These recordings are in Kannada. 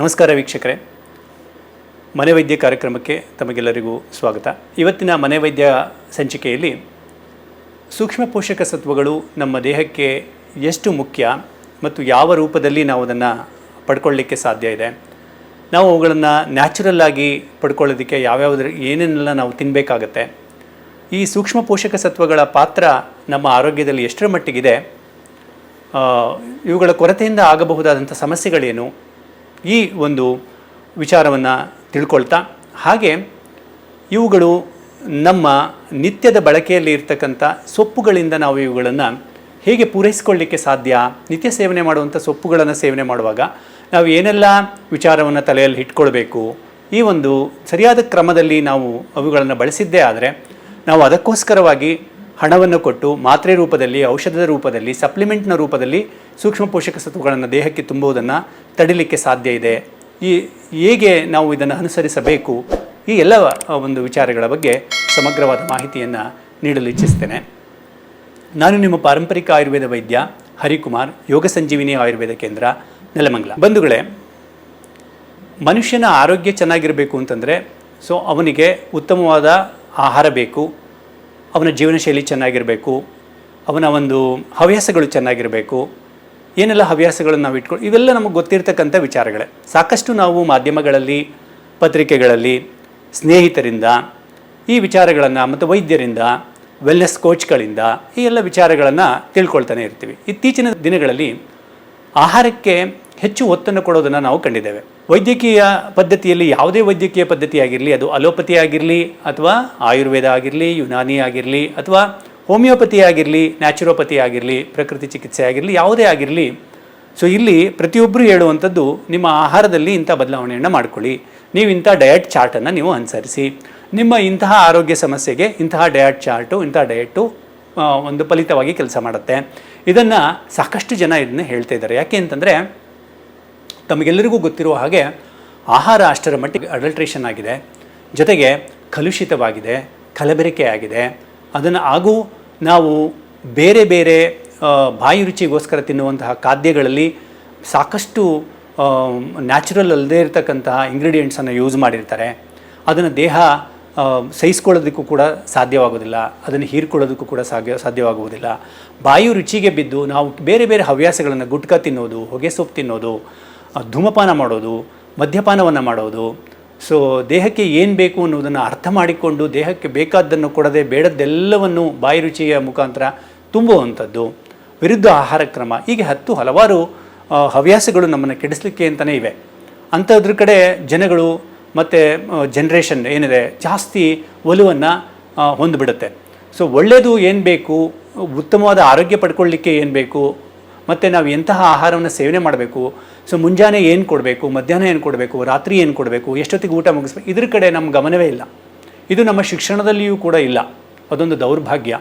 ನಮಸ್ಕಾರ ವೀಕ್ಷಕರೇ. ಮನೆ ವೈದ್ಯ ಕಾರ್ಯಕ್ರಮಕ್ಕೆ ತಮಗೆಲ್ಲರಿಗೂ ಸ್ವಾಗತ. ಇವತ್ತಿನ ಮನೆ ವೈದ್ಯ ಸಂಚಿಕೆಯಲ್ಲಿ ಸೂಕ್ಷ್ಮ ಪೋಷಕ ಸತ್ವಗಳು ನಮ್ಮ ದೇಹಕ್ಕೆ ಎಷ್ಟು ಮುಖ್ಯ ಮತ್ತು ಯಾವ ರೂಪದಲ್ಲಿ ನಾವು ಅದನ್ನು ಪಡ್ಕೊಳ್ಳಿಕ್ಕೆ ಸಾಧ್ಯ ಇದೆ. ನಾವು ಅವುಗಳನ್ನು ನ್ಯಾಚುರಲ್ ಆಗಿ ಪಡ್ಕೊಳ್ಳೋದಕ್ಕೆ ಯಾವ್ಯಾವುದ್ರ ಏನೇನೆಲ್ಲ ನಾವು ತಿನ್ನಬೇಕಾಗತ್ತೆ ಈ ಸೂಕ್ಷ್ಮ ಪೋಷಕ ಸತ್ವಗಳ ಪಾತ್ರ ನಮ್ಮ ಆರೋಗ್ಯದಲ್ಲಿ ಎಷ್ಟರ ಮಟ್ಟಿಗಿದೆ ಇವುಗಳ ಕೊರತೆಯಿಂದ ಆಗಬಹುದಾದಂಥ ಸಮಸ್ಯೆಗಳೇನು ಈ ಒಂದು ವಿಚಾರವನ್ನು ತಿಳ್ಕೊಳ್ತಾ, ಹಾಗೆ ಇವುಗಳು ನಮ್ಮ ನಿತ್ಯದ ಬಳಕೆಯಲ್ಲಿ ಇರ್ತಕ್ಕಂಥ ಸೊಪ್ಪುಗಳಿಂದ ನಾವು ಇವುಗಳನ್ನು ಹೇಗೆ ಪೂರೈಸಿಕೊಳ್ಳಿಕ್ಕೆ ಸಾಧ್ಯ, ನಿತ್ಯ ಸೇವನೆ ಮಾಡುವಂಥ ಸೊಪ್ಪುಗಳನ್ನು ಸೇವನೆ ಮಾಡುವಾಗ ನಾವು ಏನೆಲ್ಲ ವಿಚಾರವನ್ನು ತಲೆಯಲ್ಲಿ ಇಟ್ಕೊಳ್ಬೇಕು, ಈ ಒಂದು ಸರಿಯಾದ ಕ್ರಮದಲ್ಲಿ ನಾವು ಅವುಗಳನ್ನು ಬಳಸಿದ್ದೇ ಆದರೆ ನಾವು ಅದಕ್ಕೋಸ್ಕರವಾಗಿ ಹಣವನ್ನು ಕೊಟ್ಟು ಮಾತ್ರೆ ರೂಪದಲ್ಲಿ, ಔಷಧದ ರೂಪದಲ್ಲಿ, ಸಪ್ಲಿಮೆಂಟ್ನ ರೂಪದಲ್ಲಿ ಸೂಕ್ಷ್ಮ ಪೋಷಕ ಸತ್ವಗಳನ್ನು ದೇಹಕ್ಕೆ ತುಂಬುವುದನ್ನು ತಡಿಲಿಕ್ಕೆ ಸಾಧ್ಯ ಇದೆ. ಈ ಹೇಗೆ ನಾವು ಇದನ್ನು ಅನುಸರಿಸಬೇಕು? ಈ ಎಲ್ಲ ಒಂದು ವಿಚಾರಗಳ ಬಗ್ಗೆ ಸಮಗ್ರವಾದ ಮಾಹಿತಿಯನ್ನು ನೀಡಲು ಇಚ್ಛಿಸ್ತೇನೆ. ನಾನು ನಿಮ್ಮ ಪಾರಂಪರಿಕ ಆಯುರ್ವೇದ ವೈದ್ಯ ಹರಿಕುಮಾರ್, ಯೋಗ ಸಂಜೀವಿನಿ ಆಯುರ್ವೇದ ಕೇಂದ್ರ, ನೆಲಮಂಗಲ. ಬಂಧುಗಳೇ, ಮನುಷ್ಯನ ಆರೋಗ್ಯ ಚೆನ್ನಾಗಿರಬೇಕು ಅಂತಂದರೆ, ಸೊ ಅವನಿಗೆ ಉತ್ತಮವಾದ ಆಹಾರ ಬೇಕು ಅವನ ಜೀವನ ಶೈಲಿ ಚೆನ್ನಾಗಿರಬೇಕು, ಅವನ ಒಂದು ಹವ್ಯಾಸಗಳು ಚೆನ್ನಾಗಿರಬೇಕು, ಏನೆಲ್ಲ ಹವ್ಯಾಸಗಳನ್ನು ನಾವು ಇಟ್ಕೊಂಡು ಇವೆಲ್ಲ ನಮಗೆ ಗೊತ್ತಿರ್ತಕ್ಕಂಥ ವಿಚಾರಗಳೇ. ಸಾಕಷ್ಟು ನಾವು ಮಾಧ್ಯಮಗಳಲ್ಲಿ, ಪತ್ರಿಕೆಗಳಲ್ಲಿ, ಸ್ನೇಹಿತರಿಂದ, ಈ ವಿಚಾರಗಳನ್ನು ಮತ್ತು ವೈದ್ಯರಿಂದ ವೆಲ್ನೆಸ್ ಕೋಚ್ಗಳಿಂದ ಈ ಎಲ್ಲ ವಿಚಾರಗಳನ್ನು ತಿಳ್ಕೊಳ್ತಾನೆ ಇರ್ತೀವಿ. ಇತ್ತೀಚಿನ ದಿನಗಳಲ್ಲಿ ಆಹಾರಕ್ಕೆ ಹೆಚ್ಚು ಒತ್ತನ್ನು ಕೊಡೋದನ್ನು ನಾವು ಕಂಡಿದ್ದೇವೆ. ವೈದ್ಯಕೀಯ ಪದ್ಧತಿಯಲ್ಲಿ ಯಾವುದೇ ವೈದ್ಯಕೀಯ ಪದ್ಧತಿ ಆಗಿರಲಿ, ಅದು ಅಲೋಪತಿ ಆಗಿರಲಿ ಅಥವಾ ಆಯುರ್ವೇದ ಆಗಿರಲಿ, ಯುನಾನಿ ಆಗಿರಲಿ ಅಥವಾ ಹೋಮಿಯೋಪತಿ ಆಗಿರಲಿ, ನ್ಯಾಚುರೋಪತಿ ಆಗಿರಲಿ, ಪ್ರಕೃತಿ ಚಿಕಿತ್ಸೆ ಆಗಿರಲಿ, ಯಾವುದೇ ಆಗಿರಲಿ, ಸೊ ಇಲ್ಲಿ ಪ್ರತಿಯೊಬ್ಬರು ಹೇಳುವಂಥದ್ದು ನಿಮ್ಮ ಆಹಾರದಲ್ಲಿ ಇಂಥ ಬದಲಾವಣೆಯನ್ನು ಮಾಡ್ಕೊಳ್ಳಿ. ನೀವು ಇಂಥ ಡಯಟ್ ಚಾರ್ಟನ್ನು ನೀವು ಅನುಸರಿಸಿ. ನಿಮ್ಮ ಇಂತಹ ಆರೋಗ್ಯ ಸಮಸ್ಯೆಗೆ ಇಂತಹ ಡಯಟ್ ಚಾರ್ಟು, ಇಂಥ ಡಯಟು ಒಂದು ಫಲಿತವಾಗಿ ಕೆಲಸ ಮಾಡುತ್ತೆ. ಇದನ್ನು ಸಾಕಷ್ಟು ಜನ ಇದನ್ನು ಹೇಳ್ತಾ ಇದ್ದಾರೆ. ಯಾಕೆ ಅಂತಂದರೆ ತಮಗೆಲ್ಲರಿಗೂ ಗೊತ್ತಿರುವ ಹಾಗೆ ಆಹಾರ ಅಷ್ಟರ ಮಟ್ಟಿಗೆ ಅಡಲ್ಟ್ರೇಷನ್ ಆಗಿದೆ. ಜೊತೆಗೆ ಕಲುಷಿತವಾಗಿದೆ, ಕಲಬೆರಕೆ ಆಗಿದೆ. ಅದನ್ನು ಹಾಗೂ ನಾವು ಬೇರೆ ಬೇರೆ ಬಾಯಿ ರುಚಿಗೋಸ್ಕರ ತಿನ್ನುವಂತಹ ಖಾದ್ಯಗಳಲ್ಲಿ ಸಾಕಷ್ಟು ನ್ಯಾಚುರಲ್ ಅಲ್ಲದೇ ಇರತಕ್ಕಂತಹ ಇಂಗ್ರೀಡಿಯೆಂಟ್ಸನ್ನು ಯೂಸ್ ಮಾಡಿರ್ತಾರೆ. ಅದನ್ನು ದೇಹ ಸಹಿಸ್ಕೊಳ್ಳೋದಕ್ಕೂ ಕೂಡ ಸಾಧ್ಯವಾಗೋದಿಲ್ಲ ಅದನ್ನು ಹೀರ್ಕೊಳ್ಳೋದಕ್ಕೂ ಕೂಡ ಸಾಧ್ಯ, ಸಾಧ್ಯವಾಗುವುದಿಲ್ಲ. ಬಾಯಿ ರುಚಿಗೆ ಬಿದ್ದು ನಾವು ಬೇರೆ ಬೇರೆ ಹವ್ಯಾಸಗಳನ್ನು ಗುಟ್ಕ ತಿನ್ನೋದು ಹೊಗೆ ಸೊಪ್ಪು ತಿನ್ನೋದು ಧೂಮಪಾನ ಮಾಡೋದು, ಮದ್ಯಪಾನವನ್ನು ಮಾಡೋದು. ಸೊ ದೇಹಕ್ಕೆ ಏನು ಬೇಕು ಅನ್ನೋದನ್ನು ಅರ್ಥ ಮಾಡಿಕೊಂಡು ದೇಹಕ್ಕೆ ಬೇಕಾದ್ದನ್ನು ಕೊಡದೆ ಬೇಡದ್ದೆಲ್ಲವನ್ನು ಬಾಯಿ ರುಚಿಯ ಮುಖಾಂತರ ತುಂಬುವಂಥದ್ದು. ವಿರುದ್ಧ ಆಹಾರ ಕ್ರಮ. ಹೀಗೆ ಹತ್ತು ಹಲವಾರು ಹವ್ಯಾಸಗಳು ನಮ್ಮನ್ನು ಕೆಡಿಸ್ಲಿಕ್ಕೆ ಅಂತಲೇ ಇವೆ. ಅಂಥದ್ರ ಕಡೆ ಜನಗಳು ಮತ್ತು ಜನ್ರೇಷನ್ ಏನಿದೆ, ಜಾಸ್ತಿ ಒಲವನ್ನು ಹೊಂದಿಬಿಡುತ್ತೆ. ಸೊ ಒಳ್ಳೆಯದು ಏನು ಬೇಕು, ಉತ್ತಮವಾದ ಆರೋಗ್ಯ ಪಡ್ಕೊಳ್ಳಿಕ್ಕೆ ಏನು ಬೇಕು ಮತ್ತು ನಾವು ಎಂತಹ ಆಹಾರವನ್ನು ಸೇವನೆ ಮಾಡಬೇಕು? ಸೊ ಮುಂಜಾನೆ ಏನು ಕೊಡಬೇಕು? ಮಧ್ಯಾಹ್ನ ಏನು ಕೊಡಬೇಕು? ರಾತ್ರಿ ಏನು ಕೊಡಬೇಕು? ಎಷ್ಟೊತ್ತಿಗೆ ಊಟ ಮುಗಿಸ್ಬೇಕು? ಇದ್ರ ಕಡೆ ನಮ್ಮ ಗಮನವೇ ಇಲ್ಲ. ಇದು ನಮ್ಮ ಶಿಕ್ಷಣದಲ್ಲಿಯೂ ಕೂಡ ಇಲ್ಲ. ಅದೊಂದು ದೌರ್ಭಾಗ್ಯ.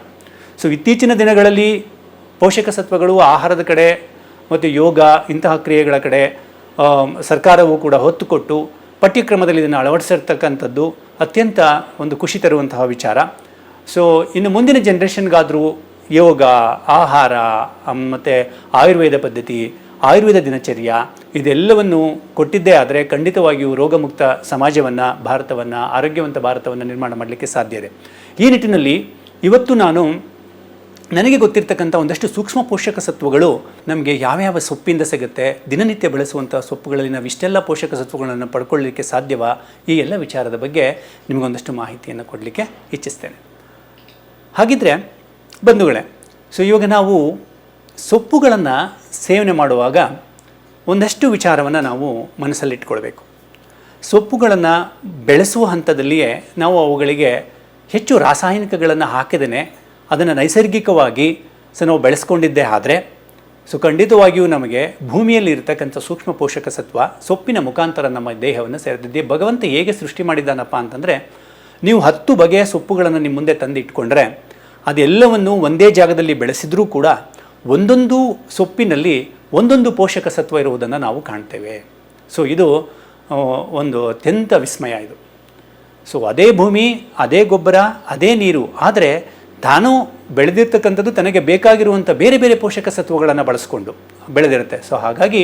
ಸೊ ಇತ್ತೀಚಿನ ದಿನಗಳಲ್ಲಿ ಪೋಷಕ ಸತ್ವಗಳು ಆಹಾರದ ಕಡೆ ಮತ್ತು ಯೋಗ, ಇಂತಹ ಕ್ರಿಯೆಗಳ ಕಡೆ ಸರ್ಕಾರವು ಕೂಡ ಹೊತ್ತು ಕೊಟ್ಟು ಪಠ್ಯಕ್ರಮದಲ್ಲಿ ಇದನ್ನು ಅಳವಡಿಸಿರ್ತಕ್ಕಂಥದ್ದು ಅತ್ಯಂತ ಒಂದು ಖುಷಿ ತರುವಂತಹ ವಿಚಾರ. ಸೊ ಇನ್ನು ಮುಂದಿನ ಜನ್ರೇಷನ್ಗಾದರೂ ಯೋಗ, ಆಹಾರ ಮತ್ತು ಆಯುರ್ವೇದ ಪದ್ಧತಿ, ಆಯುರ್ವೇದ ದಿನಚರ್ಯ, ಇದೆಲ್ಲವನ್ನು ಕೊಟ್ಟಿದ್ದೇ ಆದರೆ ಖಂಡಿತವಾಗಿಯೂ ರೋಗಮುಕ್ತ ಸಮಾಜವನ್ನು, ಭಾರತವನ್ನು, ಆರೋಗ್ಯವಂತ ಭಾರತವನ್ನು ನಿರ್ಮಾಣ ಮಾಡಲಿಕ್ಕೆ ಸಾಧ್ಯ ಇದೆ. ಈ ನಿಟ್ಟಿನಲ್ಲಿ ಇವತ್ತು ನಾನು ನನಗೆ ಗೊತ್ತಿರ್ತಕ್ಕಂಥ ಒಂದಷ್ಟು ಸೂಕ್ಷ್ಮ ಪೋಷಕ ಸತ್ವಗಳು ನಮಗೆ ಯಾವ್ಯಾವ ಸೊಪ್ಪಿಂದ ಸಿಗುತ್ತೆ, ದಿನನಿತ್ಯ ಬಳಸುವಂಥ ಸೊಪ್ಪುಗಳಲ್ಲಿ ನಾವು ಇಷ್ಟೆಲ್ಲ ಪೋಷಕ ಸತ್ವಗಳನ್ನು ಪಡ್ಕೊಳ್ಳಲಿಕ್ಕೆ ಸಾಧ್ಯವಾ, ಈ ಎಲ್ಲ ವಿಚಾರದ ಬಗ್ಗೆ ನಿಮಗೊಂದಷ್ಟು ಮಾಹಿತಿಯನ್ನು ಕೊಡಲಿಕ್ಕೆ ಇಚ್ಛಿಸ್ತೇನೆ. ಹಾಗಿದ್ರೆ ಬಂಧುಗಳೇ ಸೊ ಇವಾಗ ನಾವು ಸೊಪ್ಪುಗಳನ್ನು ಸೇವನೆ ಮಾಡುವಾಗ ಒಂದಷ್ಟು ವಿಚಾರವನ್ನು ನಾವು ಮನಸ್ಸಲ್ಲಿಟ್ಕೊಳ್ಬೇಕು. ಸೊಪ್ಪುಗಳನ್ನು ಬೆಳೆಸುವ ಹಂತದಲ್ಲಿಯೇ ನಾವು ಅವುಗಳಿಗೆ ಹೆಚ್ಚು ರಾಸಾಯನಿಕಗಳನ್ನು ಹಾಕಿದನೆ ಅದನ್ನು ನೈಸರ್ಗಿಕವಾಗಿ ಸೊ ನಾವು ಬೆಳೆಸ್ಕೊಂಡಿದ್ದೇ ಆದರೆ ಸೊ ಖಂಡಿತವಾಗಿಯೂ ನಮಗೆ ಭೂಮಿಯಲ್ಲಿ ಇರತಕ್ಕಂಥ ಸೂಕ್ಷ್ಮ ಪೋಷಕ ಸತ್ವ, ಸೊಪ್ಪಿನ ಮುಖಾಂತರ ನಮ್ಮ ದೇಹವನ್ನು ಸೇರಿದ್ದೆ ಭಗವಂತ ಹೇಗೆ ಸೃಷ್ಟಿ ಮಾಡಿದ್ದಾನಪ್ಪ ಅಂತಂದರೆ, ನೀವು ಹತ್ತು ಬಗೆಯ ಸೊಪ್ಪುಗಳನ್ನು ನಿಮ್ಮ ಮುಂದೆ ತಂದು ಇಟ್ಕೊಂಡ್ರೆ ಅದೆಲ್ಲವನ್ನು ಒಂದೇ ಜಾಗದಲ್ಲಿ ಬೆಳೆಸಿದ್ರೂ ಕೂಡ ಒಂದೊಂದು ಸೊಪ್ಪಿನಲ್ಲಿ ಒಂದೊಂದು ಪೋಷಕ ಸತ್ವ ಇರುವುದನ್ನು ನಾವು ಕಾಣ್ತೇವೆ. ಸೊ ಇದು ಒಂದು ಅತ್ಯಂತ ವಿಸ್ಮಯ ಇದು. ಸೊ ಅದೇ ಭೂಮಿ, ಅದೇ ಗೊಬ್ಬರ, ಅದೇ ನೀರು, ಆದರೆ ತಾನು ಬೆಳೆದಿರ್ತಕ್ಕಂಥದ್ದು ತನಗೆ ಬೇಕಾಗಿರುವಂಥ ಬೇರೆ ಬೇರೆ ಪೋಷಕ ಸತ್ವಗಳನ್ನು ಬಳಸ್ಕೊಂಡು ಬೆಳೆದಿರುತ್ತೆ. ಸೊ ಹಾಗಾಗಿ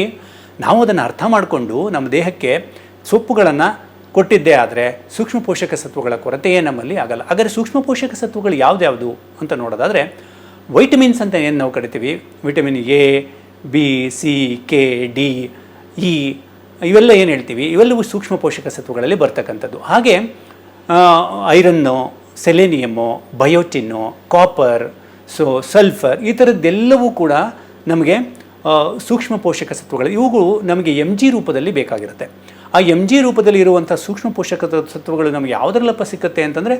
ನಾವು ಅದನ್ನು ಅರ್ಥ ಮಾಡಿಕೊಂಡು ನಮ್ಮ ದೇಹಕ್ಕೆ ಸೊಪ್ಪುಗಳನ್ನು ಕೊಟ್ಟಿದ್ದೇ ಆದರೆ ಸೂಕ್ಷ್ಮ ಪೋಷಕ ಸತ್ವಗಳ ಕೊರತೆಯೇ ನಮ್ಮಲ್ಲಿ ಆಗಲ್ಲ. ಹಾಗಾದರೆ ಸೂಕ್ಷ್ಮ ಪೋಷಕ ಸತ್ವಗಳು ಯಾವುದ್ಯಾವುದು ಅಂತ ನೋಡೋದಾದರೆ ವೈಟಮಿನ್ಸ್ ಅಂತ ಏನು ನಾವು ಕರಿತೀವಿ? Vitamin A B C K D E ಇವೆಲ್ಲ ಏನು ಹೇಳ್ತೀವಿ? ಇವೆಲ್ಲವೂ ಸೂಕ್ಷ್ಮ ಪೋಷಕ ಸತ್ವಗಳಲ್ಲಿ ಬರ್ತಕ್ಕಂಥದ್ದು. ಹಾಗೆ iron selenium biotin copper so sulphur ಈ ಥರದ್ದೆಲ್ಲವೂ ಕೂಡ ನಮಗೆ ಸೂಕ್ಷ್ಮ ಪೋಷಕ ಸತ್ವಗಳು. ಇವುಗಳು ನಮಗೆ ಎಂ ಜಿ ರೂಪದಲ್ಲಿ ಬೇಕಾಗಿರುತ್ತೆ. ಆ ಎಂ ಜಿ ರೂಪದಲ್ಲಿ ಇರುವಂಥ ಸೂಕ್ಷ್ಮ ಪೋಷಕ ತತ್ವಗಳು ನಮಗೆ ಯಾವುದರಲ್ಲಪ್ಪ ಸಿಕ್ಕತ್ತೆ ಅಂತಂದರೆ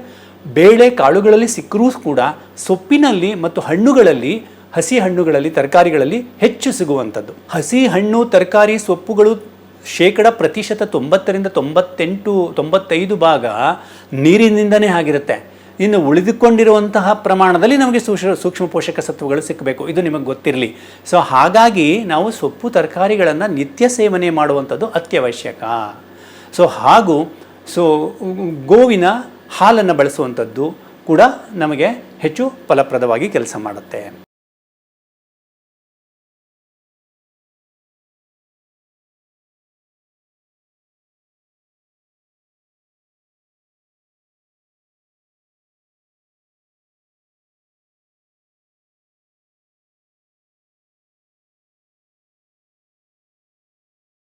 ಬೇಳೆ ಕಾಳುಗಳಲ್ಲಿ ಸಿಕ್ಕರೂ ಕೂಡ ಸೊಪ್ಪಿನಲ್ಲಿ ಮತ್ತು ಹಣ್ಣುಗಳಲ್ಲಿ, ಹಸಿ ಹಣ್ಣುಗಳಲ್ಲಿ, ತರಕಾರಿಗಳಲ್ಲಿ ಹೆಚ್ಚು ಸಿಗುವಂಥದ್ದು. ಹಸಿ ಹಣ್ಣು, ತರಕಾರಿ, ಸೊಪ್ಪುಗಳು ಶೇಕಡ ಪ್ರತಿಶತ ತೊಂಬತ್ತರಿಂದ ತೊಂಬತ್ತೆಂಟು, ತೊಂಬತ್ತೈದು ಭಾಗ ನೀರಿನಿಂದನೇ ಆಗಿರುತ್ತೆ. ಇನ್ನು ಉಳಿದುಕೊಂಡಿರುವಂತಹ ಪ್ರಮಾಣದಲ್ಲಿ ನಮಗೆ ಸೂಕ್ಷ್ಮ ಸೂಕ್ಷ್ಮ ಪೋಷಕ ಸತ್ವಗಳು ಸಿಕ್ಕಬೇಕು. ಇದು ನಿಮಗೆ ಗೊತ್ತಿರಲಿ. ಸೊ ಹಾಗಾಗಿ ನಾವು ಸೊಪ್ಪು ತರಕಾರಿಗಳನ್ನು ನಿತ್ಯ ಸೇವನೆ ಮಾಡುವಂಥದ್ದು ಅತ್ಯವಶ್ಯಕ. ಸೊ ಹಾಗೂ ಸೊ ಗೋವಿನ ಹಾಲನ್ನು ಬಳಸುವಂಥದ್ದು ಕೂಡ ನಮಗೆ ಹೆಚ್ಚು ಫಲಪ್ರದವಾಗಿ ಕೆಲಸ ಮಾಡುತ್ತೆ.